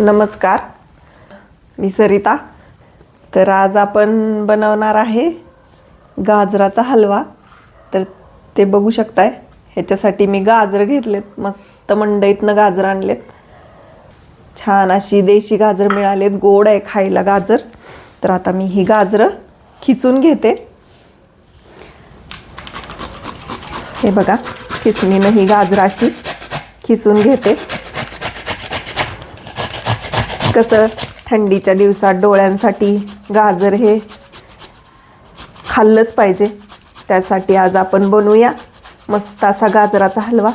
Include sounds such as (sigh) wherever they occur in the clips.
नमस्कार. मी सरिता. तर आज आपण बनवणार आहे गाजराचा हलवा. तर ते बघू शकताय. ह्याच्यासाठी मी गाजर घेतलेत. मस्त मंडईतनं गाजर आणलेत. छान अशी देशी गाजर मिळालेत. गोड आहे खायला गाजर. तर आता मी ही गाजरं खिचून घेते. हे बघा खिसणीनं ही गाजर अशी खिसून घेते. कसं थंडीच्या दिवसात डोळ्यांसाठी गाजर हे खाल्लंच पाहिजे. त्यासाठी आज आपण बनवूया मस्त असा गाजराचा हलवा.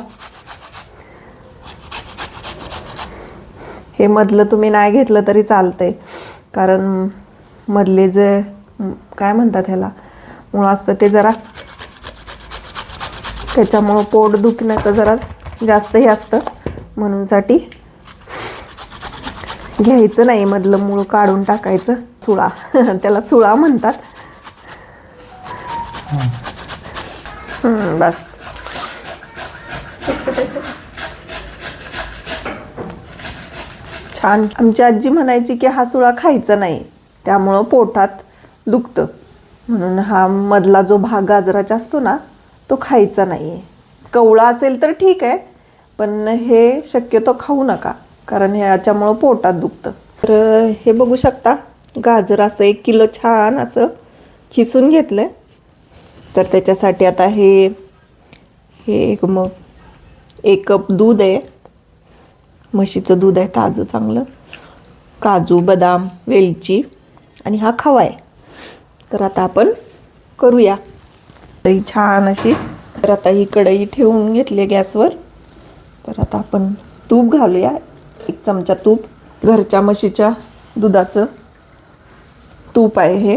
हे मधलं तुम्ही नाही घेतलं तरी चालतंय. कारण मधले जे काय म्हणतात ह्याला? मुळं असतं ते जरा त्याच्यामुळं पोट दुखण्याचं जरा जास्त हे असतं. म्हणूनसाठी घ्यायचं नाही मधलं मूळ काढून टाकायचं चुळा. (laughs) त्याला चुळा म्हणतात. बस. छान. आमची आजी म्हणायची की हा सुळा खायचा नाही. त्यामुळं पोटात दुखतं. म्हणून हा मधला जो भाग गाजराचा असतो ना तो खायचा नाही आहे कवळा असेल तर ठीक आहे पण हे शक्यतो खाऊ नका. कारण ह्याच्यामुळं पोटात दुखतं. तर हे बघू शकता गाजर असं एक किलो छान असं खिसून घेतलं तर त्याच्यासाठी आता हे हे एक मग एक कप दूध आहे. म्हशीचं दूध आहे ताजं चांगलं. काजू बदाम वेलची आणि हा खवा आहे. तर आता आपण करूया. कढई छान अशी. तर आता ही कढई ठेवून घेतली गॅसवर. तर आता आपण तूप घालूया. एक चमचा तूप घरच्या म्हशीच्या दुधाचं तूप आहे हे.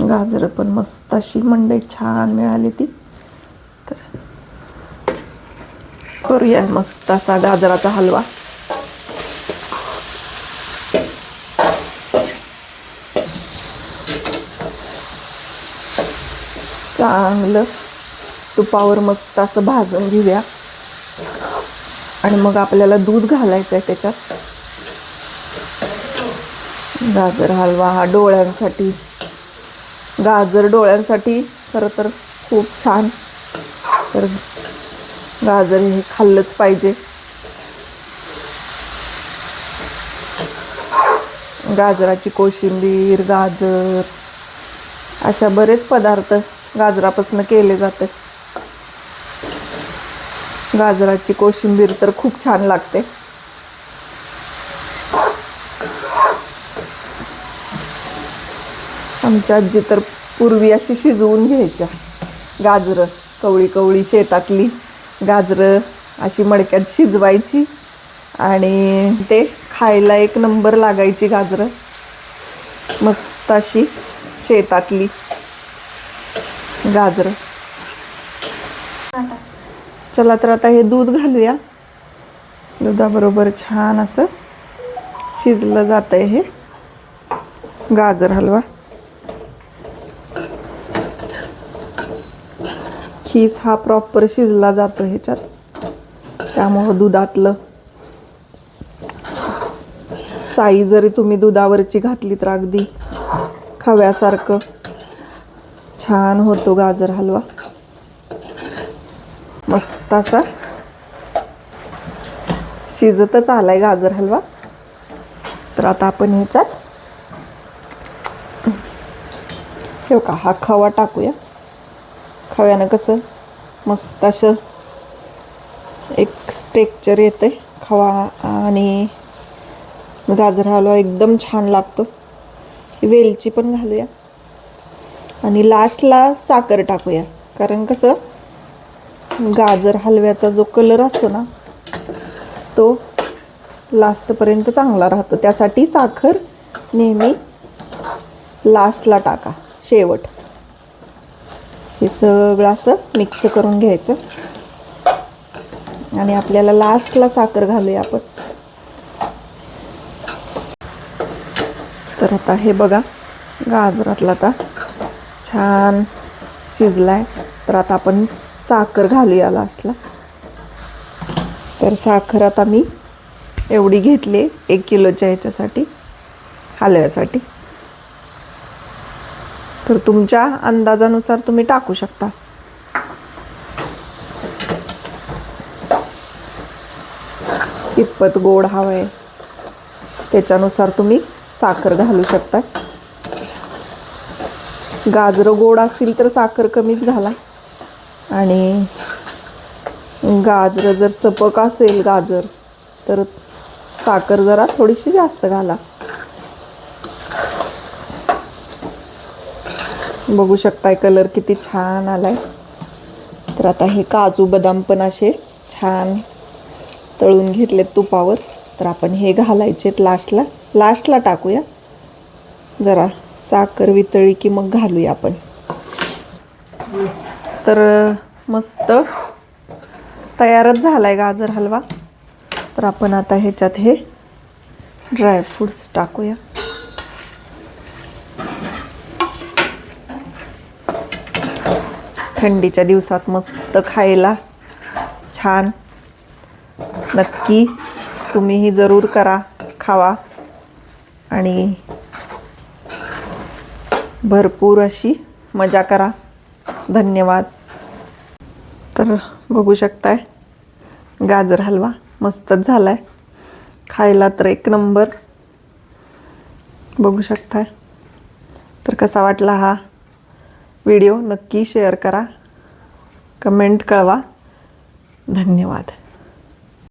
गाजरं पण मस्त अशी मंडई छान मिळाली ती. तर करूया मस्त असा गाजराचा हलवा. चांगलं तुपावर मस्त असं भाजून घेऊया. आणि मग आपल्याला दूध घालायचं आहे त्याच्यात. गाजर हलवा हा डोळ्यांसाठी गाजर डोळ्यांसाठी खरं तर खूप छान. तर गाजर हे खाल्लंच पाहिजे. गाजराची कोशिंबीर गाजर अशा बरेच पदार्थ गाजरापासून केले जातात. गाजराची कोशिंबीर तर खूप छान लागते. आमच्या आजी तर पूर्वी अशी शिजवून घ्यायच्या. गाजरं कवळी कवळी शेतातली गाजरं अशी मडक्यात शिजवायची आणि ते खायला एक नंबर लागायची गाजरं. मस्त अशी शेतातली गाजरं. चला तर आता हे दूध घालूया. दुधाबरोबर छान असं शिजलं जातं आहे हे. गाजर हलवा. खीस हा प्रॉपर शिजला जातो ह्याच्यात. त्यामुळं दुधातलं साई जरी तुम्ही दुधावरची घातली तर अगदी खव्यासारखं छान होतो गाजर हलवा. मस्त असा. शिजतच आला आहे गाजर हलवा. तर आता आपण ह्याच्यात ठेव का? हा खवा टाकूया. खव्यानं कसं मस्त असं एक स्टेक्चर येते खवा आणि गाजर हलवा एकदम छान लागतो. वेलची पण घालूया. आणि लास्टला साखर टाकूया. कारण कसं गाजर हलव्याचा जो कलर असतो ना तो लास्टपर्यंत चांगला राहतो. त्यासाठी साखर नेहमी लास्टला टाका शेवट. हे सगळं असं मिक्स करून घ्यायचं. आणि आपल्याला लास्टला साखर घालूया आपण. तर आता हे बघा गाजरातला आता छान शिजलाय. तर आता आपण साखर घालूया लास्टला तर साखर आता मी एवढी घेतली एक किलोच्या ह्याच्यासाठी हलव्यासाठी तर तुमच्या अंदाजानुसार तुम्ही टाकू शकता. कितपत गोड हवं आहे त्याच्यानुसार तुम्ही साखर घालू शकता. गाजरं गोड असतील तर साखर कमीच घाला. आणि गाजरं जर सपक असेल गाजर तर साखर जरा थोडीशी जास्त घाला. बघू शकताय कलर किती छान आलाय. तर आता हे काजू बदाम पण असे छान तळून घेतलेत तुपावर. तर आपण हे घालायचे लास्टला लास्टला टाकूया. जरा साखर वितळी की मग घालूया आपण. तर मस्त. तयारच झाला आहे गाजर हलवा. तर आपण आता ह्याच्यात हे ड्रायफ्रूट्स टाकूया. थंडीच्या दिवसात मस्त खायला छान. नक्की तुम्हीही जरूर करा खावा. आणि भरपूर अशी मजा करा. धन्यवाद. तर बघू शकताय गाजर हलवा मस्तच झाला आहे खायला तर एक नंबर. बघू शकताय. तर कसा वाटला हा व्हिडिओ? नक्की शेअर करा. कमेंट कळवा. धन्यवाद.